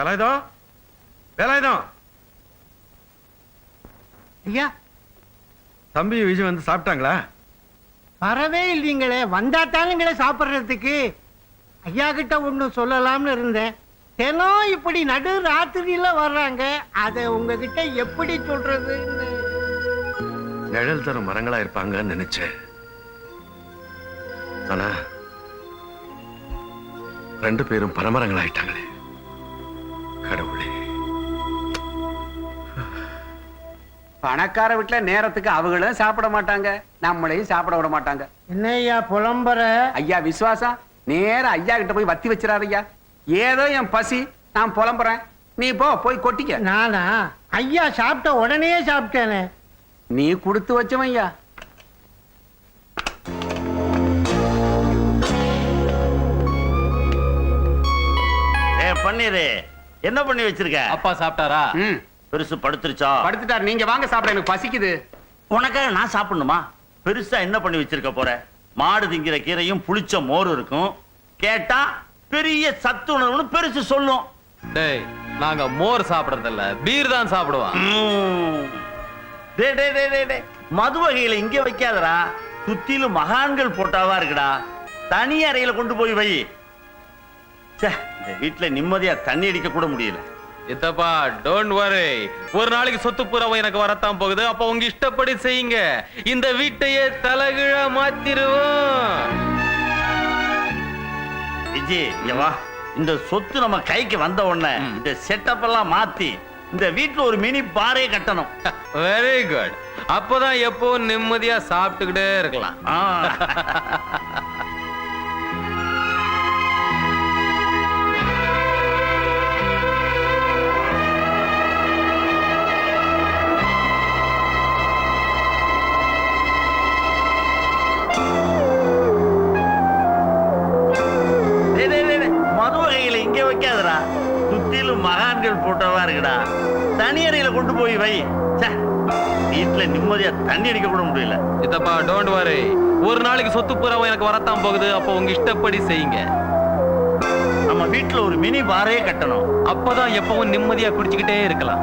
வேலாயுதம்? வேலாயுதம்? ஐயா. தம்பி விஜய் வந்து சாப்பிட்டாங்களா? வரவே இல்லீங்களே வந்தா தானுங்களே சாப்பிட்றதுக்கு. ஐயா கிட்ட ஒண்ணு சொல்லலாம்னு இருந்தேன். தினம் இப்படி நடு ராத்திரியில வர்றாங்க. அதை உங்ககிட்ட எப்படி சொல்றதுன்னு நிழல் தரும் மரங்களா இருப்பாங்கன்னு நினைச்சேன். ஆனா ரெண்டு பேரும் பரமரங்களாயிட்டாங்களே பணக்கார வீட்டுல நேரத்துக்கு அவங்களும் சாப்பிட மாட்டாங்க நம்மளையும் சாப்பிட விட மாட்டாங்க. என்ன ஐயா புலம்புற? ஐயா விசுவாசம்? நேரா ஐயா கிட்ட போய் வத்தி வச்சிடாத ஐயா. ஏதோ என் பசி நான் புலம்புறேன். நீ போ போய் கொட்டிக்க. நானா? ஐயா சாப்பிட்ட உடனே சாப்பிட்டேனே. நீ கொடுத்து வச்சவன் ஐயா. ஏ பன்னீரு என்ன பண்ணி வச்சிருக்க? அப்பா சாப்பிட்டாரா? ம். பெருசு படுத்துருச்சா? படுத்துட்டார். நீங்க வாங்க சாப்பிட. எனக்கு பசிக்குது. உனக்காக நான் சாப்பிடணுமா? பெருசா என்ன பண்ணி வச்சிருக்க போற? மாடு திங்கிற கீரையும் புளிச்ச மோர் இருக்கும். கேட்டா பெரிய சத்து உணர்வுன்னு பெருசு சொல்லும். டேய் நாங்க மோர் சாப்பிடுறது இல்ல பீர் தான் சாப்பிடுவோம். டேய், டேய், டேய், டேய், டேய். மது வகையில இங்க வைக்காதடா. சுத்திலும் மகான்கள் போட்டாவா இருக்குடா. தனி அறையில கொண்டு போய் வை. ச்சே, இந்த வீட்டுல நிம்மதியா தண்ணி அடிக்க கூட முடியல. இத்தப்பா டோன்ட் வரி ஒரு நாளைக்கு சொத்து புறவை எனக்கு வரத்தான் போகுது. அப்ப உங்க இஷ்டப்படி செய்யுங்க. இந்த வீட்டையே தலகிழ மாத்திருவோம். விஜி இங்க வா. இந்த சொத்து நம்ம கைக்கு வந்த உடனே இந்த செட்டப் எல்லாம் மாத்தி இந்த வீட்டுல ஒரு மினி பாரே கட்டணும். வெரி குட் அப்பதான் எப்பவும் நிம்மதியா சாப்பிட்டுக்கிட்டே இருக்கலாம். கொண்டு போய் வை வீட்டுல நிம்மதியா தண்ணி அடிக்க கூட முடியல. இத்தப்பா டோன்ட் வரி ஒரு நாளைக்கு சொத்து புறவை எனக்கு வரத்தான் போகுது. அப்ப உங்க இஷ்டப்படி செய்யுங்க. நம்ம வீட்டுல ஒரு மினி பாரே கட்டணும். அப்பதான் எப்பவும் நிம்மதியா குடிச்சுக்கிட்டே இருக்கலாம்.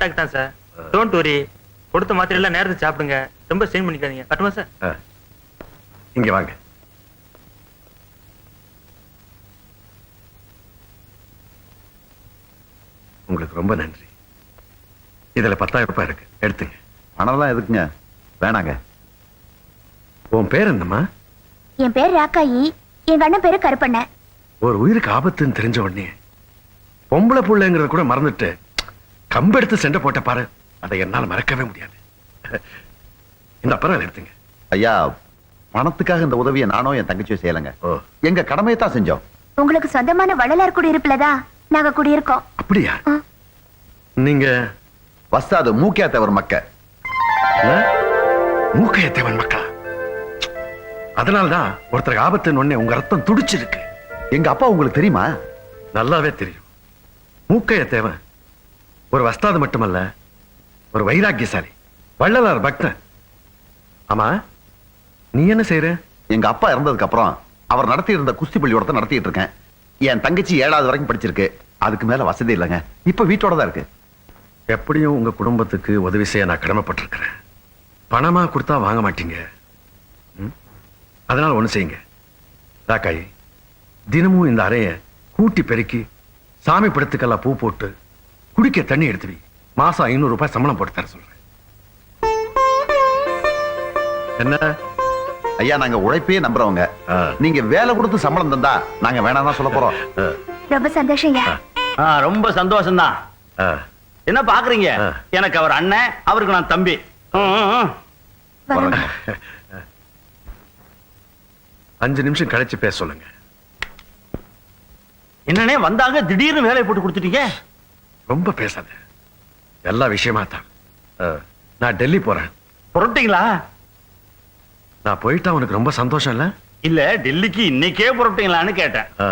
அட்டாக் தான் சார் டோன்ட் வரி கொடுத்த மாத்திரை எல்லாம் நேரத்துக்கு சாப்பிடுங்க. ரொம்ப ஸ்ட்ரெயின் பண்ணிக்காதீங்க. கட்டுமா சார். இங்க வாங்க. உங்களுக்கு ரொம்ப நன்றி. இதுல பத்தாயிரம் ரூபாய் இருக்கு. எடுத்துங்க. பணம்லாம் எதுக்குங்க? வேணாங்க. உன் பேர் என்னம்மா? என் பேர் ராக்காயி. எங்க அண்ணன் பேரு கருப்பண்ண ஒரு உயிருக்கு ஆபத்துன்னு தெரிஞ்ச உடனே பொம்பளை புள்ளைங்கிறத கூட மறந்துட்டு கம்பெடுத்து சண்டை போட்ட பாரு. அதை என்னால மறக்கவே முடியாது. இந்த அப்புறம் எடுத்துங்க. ஐயா பணத்துக்காக இந்த உதவியை நானும் என் தங்கச்சியும் செய்யலைங்க. ஓ. எங்க கடமையை தான் செஞ்சோம். உங்களுக்கு சொந்தமான வள்ளலார் குடியிருப்புலதான் நாங்க குடியிருக்கோம். அப்படியா. நீங்க வஸ்தாது மூக்கியா தவறு மக்க மூக்கையத்தேவன் மக்களா? அதனால்தான் ஒருத்தருக்கு ஆபத்துன்னு உடனே உங்க ரத்தம் துடிச்சிருக்கு. எங்க அப்பா உங்களுக்கு தெரியுமா? நல்லாவே தெரியும். மூக்கையத்தேவன் ஒரு வஸ்தாது மட்டுமல்ல ஒரு வைராக்கியசாலி வள்ளலார் பக்தன். ஆமா நீ என்ன செய்யற எங்க அப்பா இறந்ததுக்கு அப்புறம் அவர் நடத்தி இருந்த குஸ்தி பள்ளியோட நடத்திட்டு இருக்கேன். என் தங்கச்சி ஏழாவது வரைக்கும் படிச்சிருக்கு. அதுக்கு மேல வசதி இல்லைங்க. இப்ப வீட்டோட தான் இருக்கு. எப்படியும் உங்க குடும்பத்துக்கு உதவி செய்ய நான் கடமைப்பட்டிருக்கிறேன். பணமா கொடுத்தா வாங்க மாட்டீங்க. ம்? அதனால ஒண்ணு செய்யுங்க. ராக்காயி தினமும் இந்த அறைய கூட்டி பெருக்கி சாமி படத்துக்கெல்லாம் பூ போட்டு குடிக்க தண்ணி எடுத்து வை மாசம் ஐநூறு ரூபாய் சம்பளம் போட்டு தர சொல்றேன். என்ன? ஐயா நாங்க உழைப்பே நம்புறவங்க. நீங்க வேலை கொடுத்து சம்பளம் தந்தா நாங்க வேணாம் தான் சொல்ல போறோம். ரொம்ப சந்தோஷங்க ஆ, ரொம்ப சந்தோஷம்தான். ஆ, என்ன பாக்குறீங்க. எனக்கு அவர் அண்ணன் அவருக்கு நான் தம்பி. அஞ்சு நிமிஷம் கழிச்சு பேச சொல்லுங்க. என்னண்ணே வந்தாங்க திடீர்னு வேலையை போட்டு கொடுத்துட்டீங்க? ரொம்ப பேசாத. எல்லா விஷயமா தான். ஆ, நான் டெல்லி போறேன். புறப்பட்டீங்களா நான் போயிட்டா உனக்கு ரொம்ப சந்தோஷம் இல்ல? இல்ல டெல்லிக்கு இன்னைக்கே புறப்பட்டீங்களான்னு கேட்டேன். ஆ.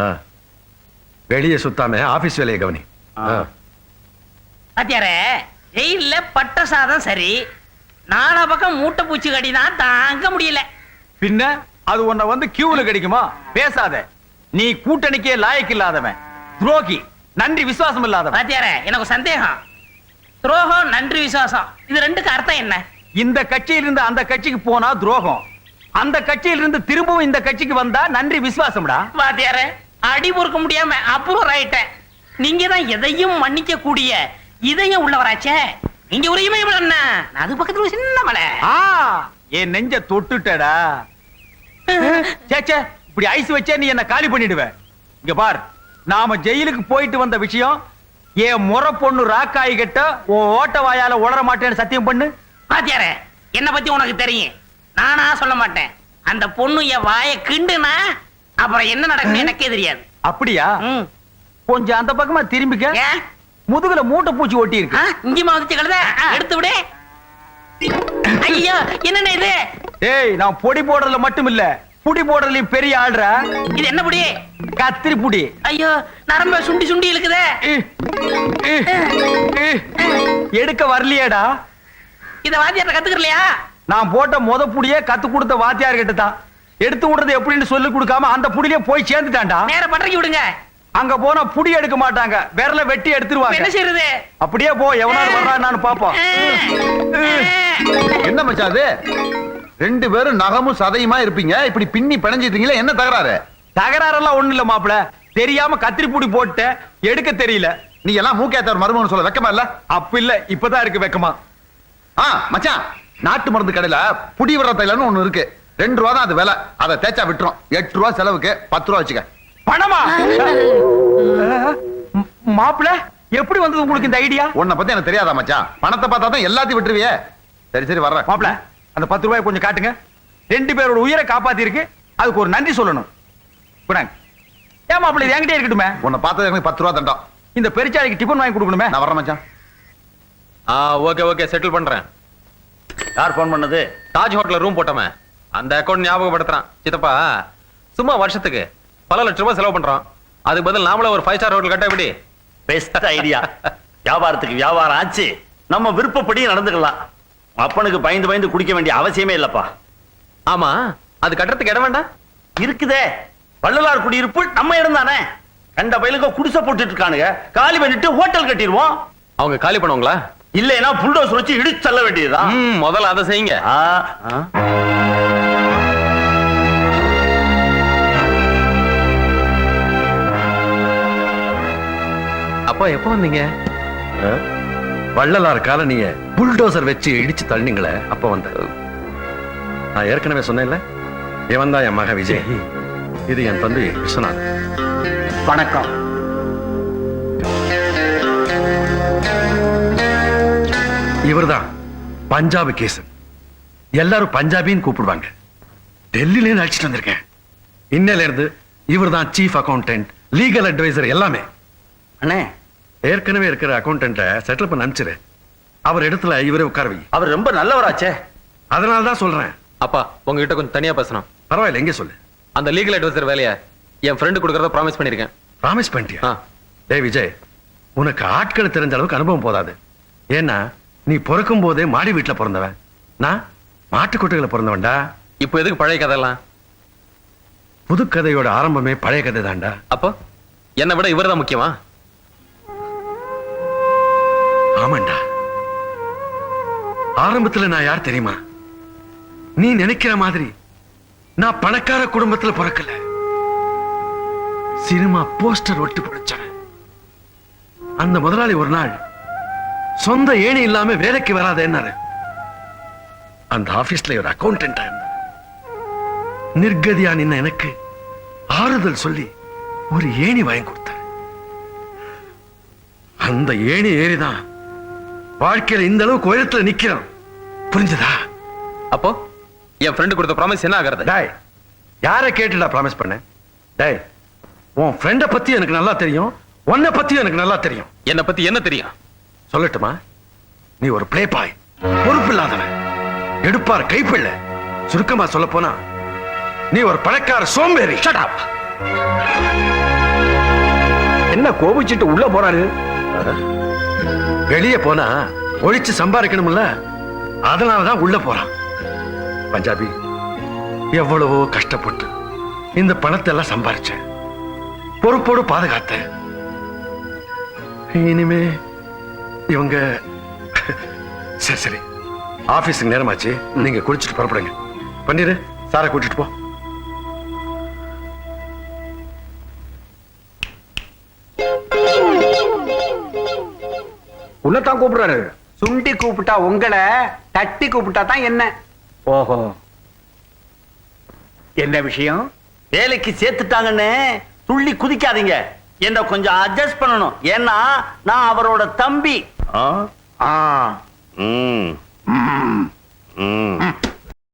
வெளியே சுத்தாம ஆபீஸ் வேலையை கவனி. பாத்தியாரே ஜெயில்ல பட்ட சாதம் சரி. நாலா பக்கம் மூட்டை பூச்சி கடி தான் தாங்க முடியல. பின்ன அது உன்னை வந்து கியூல கிடைக்குமா? பேசாத. நீ கூட்டணிக்கே லாயக்கு இல்லாதவன் துரோகி. நன்றி விசுவாசம் இல்லாதவன் பாத்தியாரே எனக்கு சந்தேகம். துரோகம் நன்றி விசுவாசம். இது ரெண்டுக்கு அர்த்தம் என்ன? இந்த கட்சியில இருந்து அந்த கட்சிக்கு போனா துரோகம். அந்த கட்சியில இருந்து திரும்பவும் இந்த கட்சிக்கு வந்தா நன்றி விசுவாசம்டா. பாத்தியாரே அடி பொறுக்க முடியாம அப்ரூவ் ஆயிட்டேன். நீங்க தான் எதையும் மன்னிக்க கூடிய இதயம் உள்ளவராச்சே. நீங்க ஒரு இமயம் என்ன அது பக்கத்துல ஒரு சின்ன மலை. ஆ என் நெஞ்ச தொட்டுட்டடா. சே சே, இப்படி ஐஸ் வச்சே நீ என்ன காலி பண்ணிடுவ. இங்க பார். நாம ஜெயிலுக்கு போயிட்டு வந்த விஷயம் என் முறை பொண்ணு ராக்காய் கிட்ட உன் ஓட்ட வாயால உளர மாட்டேன்னு சத்தியம் பண்ணு. பாத்தியாரே என்ன பத்தி உனக்கு தெரியும். நானா சொல்ல மாட்டேன். அந்த பொண்ணு என் வாயை கிண்டுனா அப்புறம் என்ன நடக்கும் எனக்கே தெரியாது. அப்படியா. கொஞ்சம் அந்த பக்கமா திரும்பிக்க. முதுகுல மூட்டை பூச்சி ஒட்டி இருக்கு இங்கேயுமா வந்துச்சு கழுத எடுத்து விடு. ஐயோ என்னண்ணே இது? ஏய் நான் பொடி போடுறதுல மட்டும் இல்ல. புடி போடுறதுலயும் பெரிய ஆள்றா இது என்ன புடி? கத்திரி புடி. ஐயோ நரம்ப சுண்டி சுண்டி இழுக்குதே. இ, இ, இ. எடுக்க வரலையேடா. இத வாத்தியார்ட்ட கத்துக்கலையா நான் போட்ட முத புடியே கத்து கொடுத்த வாத்தியார் கிட்ட தான். எடுத்து விடுறது எப்படின்னு சொல்லி கொடுக்காம அந்த புடியிலே போய் சேர்ந்துட்டான்டா. நேர பட்டறைக்கு விடுங்க. அங்க போனா புடி எடுக்க மாட்டாங்க. விரல வெட்டி இப்ப என்ன எடுத்துருவாங்க செய்யறது அப்படியே போ எவனாலும் வர்றான்னு பாப்போம். என்ன மச்சான் அது? ரெண்டு பேரும் நகமும் சதையுமா இருப்பீங்க? இப்படி பின்னி பிணைஞ்சிட்டீங்களே என்ன தகராறு? தகராறெல்லாம் ஒண்ணு இல்ல மாப்பிள. தெரியாம கத்திரி புடி போட்டேன் எடுக்க தெரியல. நீ எல்லாம் மூக்கியா தவறு மருமகன் சொல்ல வெக்கமா இல்ல? அப்ப இல்ல இப்பதான் இருக்கு வெக்கமா. ஆ மச்சான் நாட்டு மருந்து கடையில புடி விடுற தைலன்னு ஒண்ணு இருக்கு. ரெண்டு ரூபா தான் அது விலை. அதை தேய்ச்சா விட்டுரும். எட்டு ரூபா செலவுக்கு பத்து ரூபா வச்சுக்க. பணமா? மாப்பிள எப்படி வந்தது உங்களுக்கு இந்த ஐடியா? உன்னை பத்தி எனக்கு தெரியாதா மச்சான்? பணத்தை பார்த்தா தான் எல்லாத்தையும் விட்டுருவியே. சரி சரி வர்றேன். மாப்பிள அந்த பத்து ரூபாய் கொஞ்சம் காட்டுங்க. ரெண்டு பேரோட உயிரை காப்பாத்தி இருக்கு அதுக்கு ஒரு நன்றி சொல்லணும். குடாங்க ஏன் மாப்பிள இது என்கிட்டே இருக்கட்டுமே? உன்னை பார்த்தது எனக்கு பத்து ரூபா தண்டம். இந்த பெருச்சாளிக்கு டிபன் வாங்கி கொடுக்கணுமே? நான் மச்சான். ஆ ஓகே ஓகே செட்டில் பண்றேன். யார் போன் பண்ணது? தாஜ் ஹோட்டல்ல ரூம் போட்டோமே. அந்த அக்கௌண்ட் ஞாபகப்படுத்துறான். சித்தப்பா சும்மா வருஷத்துக்கு பல லட்ச ரூபாய் செலவு பண்றோம். அதுக்கு பதில் நாமளே ஒரு ஃபைவ் ஸ்டார் ஹோட்டல் கட்ட எப்படி பெஸ்ட் ஐடியா வியாபாரத்துக்கு வியாபாரம் ஆச்சு. நம்ம விருப்பப்படி நடந்துக்கலாம். அப்பனுக்கு பயந்து பயந்து குடிக்க வேண்டிய அவசியமே இல்லப்பா. ஆமா அது கட்டுறதுக்கு இடம் வேண்டாம்? இருக்குதே. வள்ளலார் குடியிருப்பு நம்ம இடம் தானே. கண்ட பயலுங்க குடிசை போட்டுட்டு இருக்கானுங்க. காலி பண்ணிட்டு ஹோட்டல் கட்டிடுவோம். அவங்க காலி பண்ணுவாங்களா? இல்லைன்னா புல்டோசர் வச்சு இடிச்சு தள்ள வேண்டியதா ம், முதல்ல அதை செய்யுங்க. அப்பா எப்போ வந்தீங்க? வள்ளலார் காலனிய புல்டோசர் வச்சு இடிச்சு தள்ளினீங்களே அப்ப வந்த நான் ஏற்கனவே சொன்னேன்ல இவன் தான் என் மக விஜய். இது என் தம்பி விஸ்வநாத் வணக்கம். இவர்தான் பஞ்சாபு கேசன். எல்லாரும் பஞ்சாபின்னு கூப்பிடுவாங்க. டெல்லியில இருந்து அழைச்சிட்டு வந்திருக்கேன். இன்னையில இருந்து இவர்தான் சீஃப் அக்கௌண்டன்ட் லீகல் அட்வைசர் எல்லாமே. அண்ணே ஏற்கனவே இருக்கிற அக்கௌண்டன்ட்ட செட்டில் பண்ண அனுப்பிச்சிரு. அவர் இடத்துல இவரே உட்கார வை அவர் ரொம்ப நல்லவராச்சே. அதனால தான் சொல்றேன். அப்பா உங்ககிட்ட கொஞ்சம் தனியா பேசணும். பரவாயில்ல எங்கே சொல்லு. அந்த லீகல் அட்வைசர் வேலையை என் ஃப்ரெண்டு கொடுக்கறத ப்ராமிஸ் பண்ணிருக்கேன் ப்ராமிஸ் பண்ணிட்டியா. டேய் விஜய் உனக்கு ஆட்கள் தெரிஞ்ச அளவுக்கு அனுபவம் போதாது. ஏன்னா நீ பிறக்கும் போதே மாடி வீட்டுல பிறந்தவன். நான் மாட்டுக்கொட்டைகளை பிறந்தவன்டா. இப்போ எதுக்கு பழைய கதையெல்லாம்? புது கதையோட ஆரம்பமே பழைய கதை தான்டா அப்போ என்னை விட இவர்தான் முக்கியமா? ஆமாண்டா. ஆரம்பத்துல நான் யார் தெரியுமா? நீ நினைக்கிற மாதிரி நான் பணக்கார குடும்பத்துல பிறக்கல. சினிமா போஸ்டர் ஒட்டு பிடிச்சேன் அந்த முதலாளி ஒரு நாள் சொந்த ஏணி இல்லாம வேலைக்கு வராதேன்னாரு அந்த ஆபீஸ்ல ஒரு அக்கௌண்டன்டா நிர்கதியா நின்ன எனக்கு ஆறுதல் சொல்லி ஒரு ஏணி வாங்கி கொடுத்தார். அந்த ஏணி ஏறிதான் வாழ்க்கையில இந்த அளவுக்கு உயரத்துல நிக்கிறோம். புரிஞ்சதா? அப்போ என் ஃப்ரெண்டு கொடுத்த ப்ராமிஸ் என்ன ஆகிறது? டேய் யாரை கேட்டுடா ப்ராமிஸ் பண்ண? டேய் உன் ஃப்ரெண்ட பத்தி எனக்கு நல்லா தெரியும் உன்னை பத்தி எனக்கு நல்லா தெரியும். என்னை பத்தி என்ன தெரியும்? சொல்லட்டுமா? நீ ஒரு பிளே பாய் பொறுப்பில்லாதவன் எடுப்பார் கைப்பிள்ளை. சுருக்கமா சொல்ல போனா நீ ஒரு பணக்கார சோம்பேறி. ஷட் அப் என்ன கோபிச்சிட்டு உள்ள போறாரு? வெளியே போனா ஒழிச்சு சம்பாதிக்கணும்ல? அதனாலதான் உள்ள போறான். பஞ்சாபி எவ்வளவோ கஷ்டப்பட்டு இந்த பணத்தை எல்லாம் சம்பாரிச்சேன். பொறுப்போடு பாதுகாத்தேன். இனிமே இவங்க சரி சரி. ஆபீஸுக்கு நேரமாச்சு. நீங்க குளிச்சுட்டு புறப்படுங்க. பண்ணிரு சாரை கூட்டிட்டு போ. உன்னதான் கூப்பிடுறாரு. சுண்டி கூப்பிட்டா உங்களை தட்டி கூப்பிட்டா தான் என்ன? ஓஹோ. என்ன விஷயம்? வேலைக்கு சேர்த்துட்டாங்கன்னு துள்ளி குதிக்காதீங்க. என்ன கொஞ்சம் அட்ஜஸ்ட் பண்ணணும். ஏன்னா நான் அவரோட தம்பி. ஆ. ம். ம்.